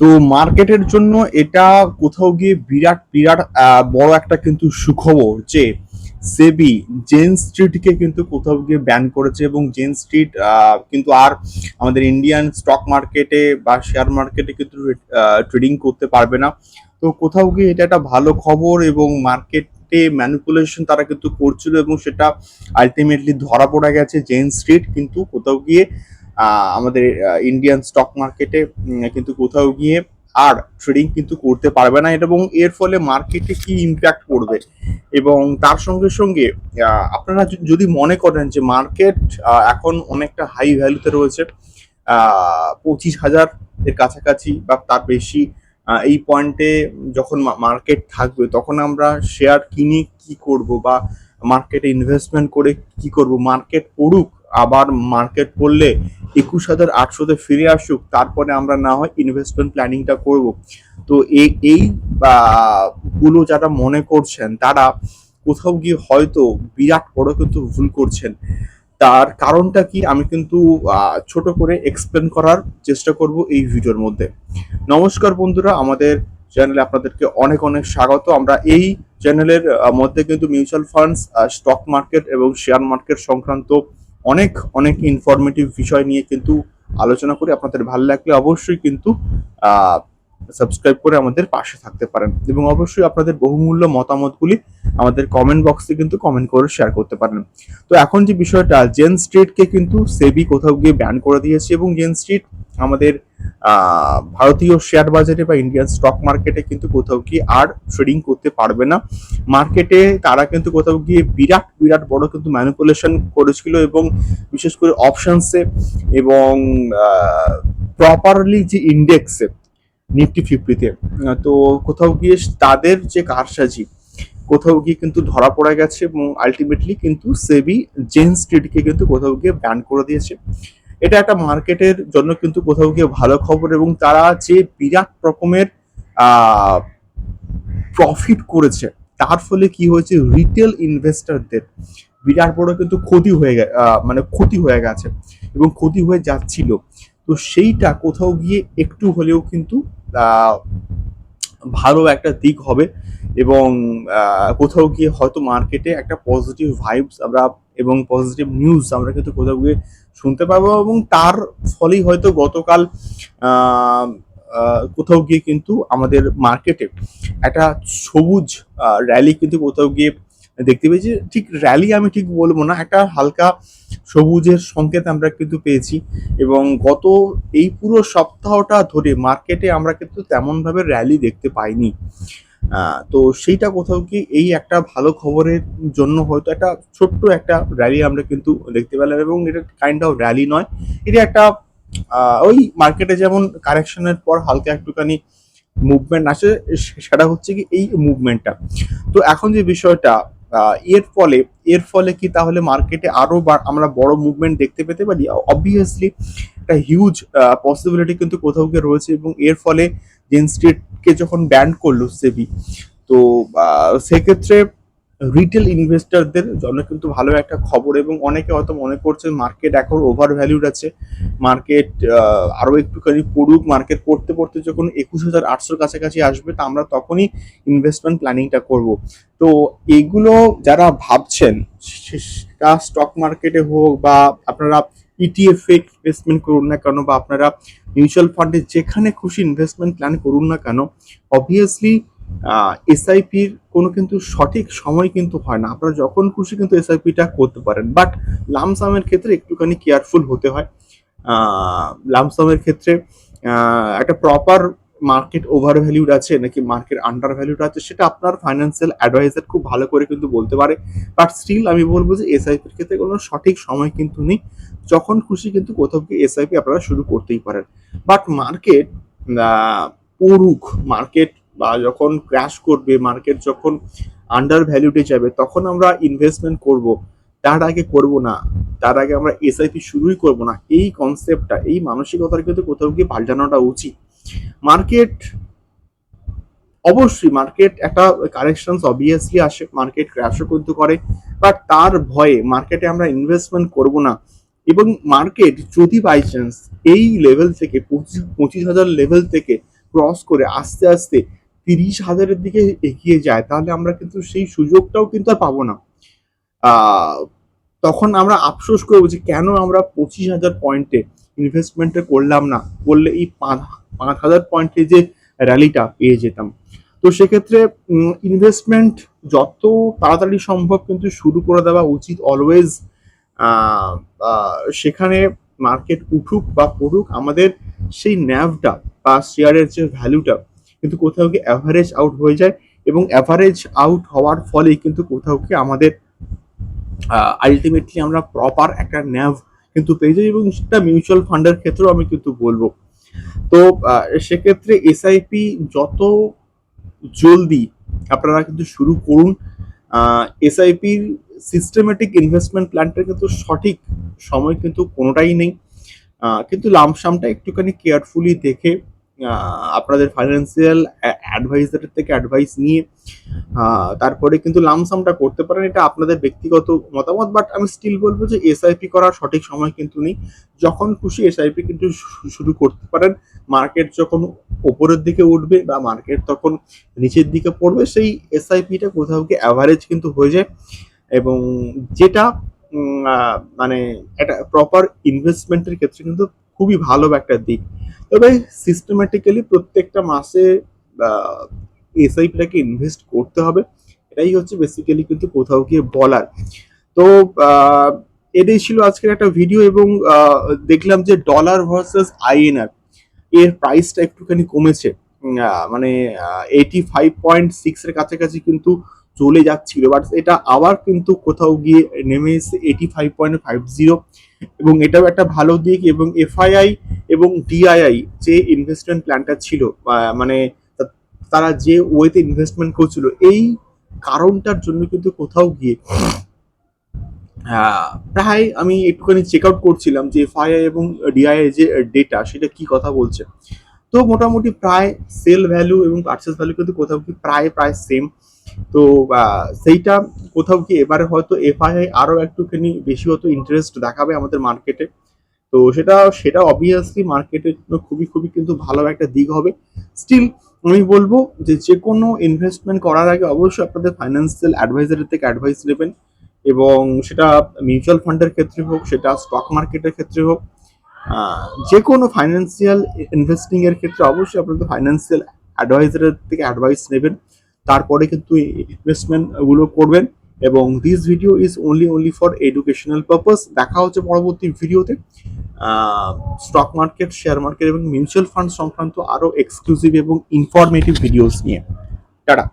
তো মার্কেটের জন্য এটা কোথাও গিয়ে বিরাট বিরাট বড় একটা কিন্তু সুখবর যে সেবি জেন স্ট্রিটকে কিন্তু কোথাও গিয়ে ব্যান করেছে এবং জেন স্ট্রিট কিন্তু আর আমাদের ইন্ডিয়ান স্টক মার্কেটে বা শেয়ার মার্কেটে কিন্তু ট্রেডিং করতে পারবে না। তো কোথাও গিয়ে এটা একটা ভালো খবর এবং মার্কেটে ম্যানিপুলেশন তারা কিন্তু করছিল এবং সেটা আলটিমেটলি ধরা পড়ে গেছে জেন স্ট্রিট, কিন্তু কোথাও গিয়ে আমাদের ইন্ডিয়ান স্টক মার্কেটে কিন্তু কোথাও গিয়ে আর ট্রেডিং কিন্তু করতে পারবে না এবং এর ফলে মার্কেটে কি ইম্প্যাক্ট পড়বে এবং তার সঙ্গে সঙ্গে আপনারা যদি মনে করেন যে মার্কেট এখন অনেকটা হাই ভ্যালুতে রয়েছে পঁচিশ হাজার এর কাছাকাছি বা তার বেশি এই পয়েন্টে যখন মার্কেট থাকবে, তখন আমরা শেয়ার কিনে কি করব বা মার্কেটে ইনভেস্টমেন্ট করে কি করব? মার্কেট পড়ুক আবার মার্কেট পড়লে একুশ হাজার আটশোতে ফিরে আসুক, তারপরে আমরা না হয় ইনভেস্টমেন্ট প্ল্যানিংটা করব। তো এই গুলো যারা মনে করছেন, তারা কোথাও গিয়ে হয়তো বিরাট বড় কিন্তু ভুল করছেন। তার কারণটা কি? আমি কিন্তু ছোট করে এক্সপ্লেন করার চেষ্টা করব এই ভিডিওর মধ্যে। নমস্কার বন্ধুরা, আমাদের চ্যানেলে আপনাদেরকে অনেক অনেক স্বাগত। আমরা এই চ্যানেলের মধ্যে কিন্তু মিউচুয়াল ফান্ডস স্টক মার্কেট এবং শেয়ার মার্কেট সংক্রান্ত অনেক অনেক ইনফরমেটিভ বিষয় নিয়ে কিন্তু আলোচনা করি। আপনাদের ভালো লাগলে অবশ্যই কিন্তু সাবস্ক্রাইব করে আমাদের পাশে থাকতে পারেন। এবং অবশ্যই আপনাদের বহুমূল্য মতামতগুলি আমাদের কমেন্ট বক্সে কিন্তু কমেন্ট করে শেয়ার করতে পারেন। তো এখন যে বিষয়টা জেন স্ট্রিটকে কিন্তু সেবি কোথাও গিয়ে ব্যান করে দিয়েছে এবং জেন স্ট্রিট আমাদের ভারতীয় শেয়ার বাজারে বা ইন্ডিয়ান স্টক মার্কেটে কিন্তু কোথাও গিয়ে আর ট্রেডিং করতে পারবে না। মার্কেটে তারা কিন্তু কোথাও গিয়ে বিরাট বিরাট বড় কিন্তু ম্যানিপুলেশন করেছিল এবং বিশেষ করে অপশনসে এবং প্রপারলি যে ইন্ডেক্সে নিফটি ফিফটিতে। তো কোথাও গিয়ে তাদের যে কারসাজি, কোথাও গিয়ে কিন্তু ধরা পড়ে গেছে এবং আলটিমেটলি কিন্তু সেবি জেন স্ট্রিটকে কিন্তু কোথাও গিয়ে ব্যান করে দিয়েছে। এটা একটা মার্কেটের জন্য কিন্তু কোথাও গিয়ে ভালো খবর এবং তারা যে বিরাট রকমের প্রফিট করেছে, তার ফলে কি হয়েছে রিটেল ইনভেস্টরদের বিরাট বড় কিন্তু ক্ষতি হয়ে মানে ক্ষতি হয়ে গেছে এবং ক্ষতি হয়ে যাচ্ছিল। তো সেইটা কোথাও গিয়ে একটু হলেও কিন্তু ভালো একটা দিক হবে এবং কোথাও গিয়ে হয়তো মার্কেটে একটা পজিটিভ ভাইবস আমরা এবং পজিটিভ নিউজ আমরা কিন্তু কোথাও গিয়ে শুনতে পাবো এবং তার ফলেই হয়তো গতকাল কোথাও গিয়ে কিন্তু আমাদের মার্কেটে একটা সবুজ র্যালি কিন্তু কোথাও গিয়ে দেখতে পেয়েছি। ঠিক র্যালি আমি ঠিক বলব না, একটা হালকা সবুজের সংকেত আমরা কিন্তু পেয়েছি এবং গত এই পুরো সপ্তাহটা ধরে মার্কেটে আমরা কিন্তু তেমনভাবে র্যালি দেখতে পাইনি। তো সেইটা কোথাও কি এই একটা ভালো খবরের জন্য হয়তো একটা ছোট্ট একটা র্যালি আমরা কিন্তু দেখতে পেলাম এবং এটা কাইন্ড অফ র্যালি নয়। এটা একটা ওই মার্কেটে যেমন কারেকশনের পর হালকা একটুখানি মুভমেন্ট আসে, সেটা হচ্ছে কি এই মুভমেন্টটা তো এখন যে বিষয়টা এর ফলে এর ফলে কি তাহলে মার্কেটে আরও আমরা বড় মুভমেন্ট দেখতে পেতে পারি? অবভিয়াসলি একটা হিউজ পসিবিলিটি কিন্তু কোথাও গিয়ে রয়েছে এবং এর ফলে জেন যখন ব্যান্ড করল সেবি তো সেক্ষেত্রে রিটেল ইনভেস্টরদের জন্য কিন্তু ভালো একটা খবর এবং অনেকে হয়তো মনে করছে মার্কেট এখন ওভার ভ্যালুড আছে মার্কেট আরও একটুখানি পড়ুক। মার্কেট পড়তে পড়তে যখন একুশ হাজার আটশোর কাছাকাছি আসবে, তা আমরা তখনই ইনভেস্টমেন্ট প্ল্যানিংটা করব। তো এগুলো যারা ভাবছেন সেটা স্টক মার্কেটে হোক বা আপনারা ইটিএফ এ ইনভেস্টমেন্ট করুন না কেন বা আপনারা মিউচুয়াল ফান্ডে যেখানে খুশি ইনভেস্টমেন্ট প্ল্যান করুন না কেন অবভিয়াসলি এসআইপির কোনো কিন্তু সঠিক সময় কিন্তু হয় না। আপনারা যখন খুশি কিন্তু এসআইপিটা করতে পারেন। বাট লামসামের ক্ষেত্রে একটুখানি কেয়ারফুল হতে হয়। লামসামের ক্ষেত্রে একটা প্রপার মার্কেট ওভার ভ্যালিউড আছে, নাকি মার্কেট আন্ডার ভ্যালিউড আছে, সেটা আপনার ফাইন্যান্সিয়াল অ্যাডভাইজার খুব ভালো করে কিন্তু বলতে পারে। বাট স্টিল আমি বলব যে এসআইপির ক্ষেত্রে কোনো সঠিক সময় কিন্তু নেই। যখন খুশি কিন্তু কোথাও গিয়ে এসআইপি আপনারা শুরু করতেই পারেন। বাট মার্কেট পড়ুক। মার্কেট বা যখন ক্র্যাশ করবে মার্কেট যখন আন্ডার ভ্যালিউডে যাবে, তখন আমরা ইনভেস্টমেন্ট করব। তার আগে করব না। তার আগে আমরা এসআইপি শুরুই করব না। এই কনসেপ্টটা এই মানসিকতার কিন্তু কোথাও গিয়ে পাল্টানোটা উচিত। মার্কেট অবশ্যই মার্কেট একটা কারেকশন অবভিয়াসলি আসে মার্কেট ক্র্যাশও কিন্তু করে বাট তার ভয়ে মার্কেটে আমরা ইনভেস্টমেন্ট করব না। এবং মার্কেট যদি বাই চান্স এই লেভেল থেকে, পঁচিশ পঁচিশ হাজার লেভেল থেকে ক্রস করে আস্তে আস্তে তিরিশ হাজারের দিকে এগিয়ে যায়, তাহলে আমরা কিন্তু সেই সুযোগটাও কিন্তু আর পাবো না। তখন আমরা আফসোস করব যে কেন আমরা পঁচিশ হাজার পয়েন্টে ইনভেস্টমেন্টে করলাম না, করলে এই পাঁচ পাঁচ হাজার পয়েন্টে যে র্যালিটা পেয়ে যেতাম। তো সেক্ষেত্রে ইনভেস্টমেন্ট যত তাড়াতাড়ি সম্ভব কিন্তু শুরু করে দেওয়া উচিত অলওয়েজ সেখানে মার্কেট উঠুক বা পড়ুক, আমাদের সেই ন্যাভটা বা শেয়ারের যে ভ্যালুটা কিন্তু কোথাও কি অ্যাভারেজ আউট হয়ে যায়? এবং অ্যাভারেজ আউট হওয়ার ফলে কিন্তু কোথাও কি আমাদের আলটিমেটলি আমরা প্রপার একটা ন্যাভ কিন্তু পেয়ে যাই এবং সেটা মিউচুয়াল ফান্ডের ক্ষেত্রেও আমি কিন্তু বলব। তো সেক্ষেত্রে এসআইপি যত জলদি আপনারা কিন্তু শুরু করুন এসআইপির সিস্টেমেটিক ইনভেস্টমেন্ট প্ল্যানটা কিন্তু সঠিক সময় কিন্তু কোনোটাই নেই। কিন্তু লামসামটা একটুখানি কেয়ারফুলি দেখে আপনাদের ফাইন্যান্সিয়াল অ্যাডভাইজারের থেকে অ্যাডভাইস নিয়ে তারপরে কিন্তু লামসামটা করতে পারেন। এটা আপনাদের ব্যক্তিগত মতামত বাট আমি স্টিল বলব যে এসআইপি করার সঠিক সময় কিন্তু নেই। যখন খুশি এসআইপি কিন্তু শুরু করতে পারেন। মার্কেট যখন ওপরের দিকে উঠবে বা মার্কেট তখন নিচের দিকে পড়বে, সেই এসআইপিটা কোথাও কি অ্যাভারেজ কিন্তু হয়ে যায়। এবং যেটা মানে একটা প্রপার ইনভেস্টমেন্টের ক্ষেত্রে কিন্তু খুবই ভালো একটা দিক। তবে সিস্টেম্যাটিক্যালি প্রত্যেকটা মাসে এসআইপিটাকে ইনভেস্ট করতে হবে। এটাই হচ্ছে বেসিক্যালি কিন্তু কোথাও গিয়ে বলার। তো এটাই ছিল আজকের একটা ভিডিও এবং দেখলাম যে ডলার ভার্সেস আইএনআর এর প্রাইসটা একটুখানি কমেছে। মানে এইটি ফাইভ পয়েন্ট সিক্স এর কাছাকাছি কিন্তু চলে যাচ্ছিল। বাট এটা আবার কিন্তু কোথাও গিয়ে নেমে এসে eighty five point five zero এবং এটাও একটা ভালো দিক এবং এফআইআই এবং ডিআইআই যে ইনভেস্টমেন্ট প্ল্যানটা ছিল মানে তারা যে ওয়েতে ইনভেস্টমেন্ট করছিল, এই কারণটার জন্য কিন্তু কোথাও গিয়ে প্রায় আমি একটুখানি চেক আউট করছিলাম যে এফআইআই এবং ডিআইআই যে ডেটা সেটা কি কথা বলছে। তো মোটামুটি প্রায় সেল ভ্যালু এবং পার্চেস ভ্যালু কিন্তু কোথাও কি প্রায় প্রায় সেম তো সেইটা কোথাও কি এবারে হয়তো এফআইআই আরও একটুখানি বেশি হয়তো ইন্টারেস্ট দেখাবে আমাদের মার্কেটে তো সেটা সেটা অবভিয়াসলি মার্কেটের জন্য খুবই খুবই কিন্তু ভালো একটা দিক হবে। স্টিল আমি বলব যে যে কোনো ইনভেস্টমেন্ট করার আগে অবশ্যই আপনাদের ফাইন্যান্সিয়াল অ্যাডভাইজারের থেকে অ্যাডভাইস নেবেন এবং সেটা মিউচুয়াল ফান্ডের ক্ষেত্রে হোক, সেটা স্টক মার্কেটের ক্ষেত্রে হোক যে কোনো ফাইন্যান্সিয়াল ইনভেস্টিং এর ক্ষেত্রে অবশ্যই আপনাদের ফাইন্যান্সিয়াল অ্যাডভাইজারের থেকে অ্যাডভাইস নেবেন। তারপরে কিন্তু ইনভেস্টমেন্টগুলো করবেন এবং this video is only only for educational purpose দেখা হচ্ছে পরবর্তী ভিডিওতে স্টক মার্কেট শেয়ার মার্কেট এবং মিউচুয়াল ফান্ড সংক্রান্ত আরও এক্সক্লুসিভ এবং ইনফরমেটিভ ভিডিওস নিয়ে। টাটা।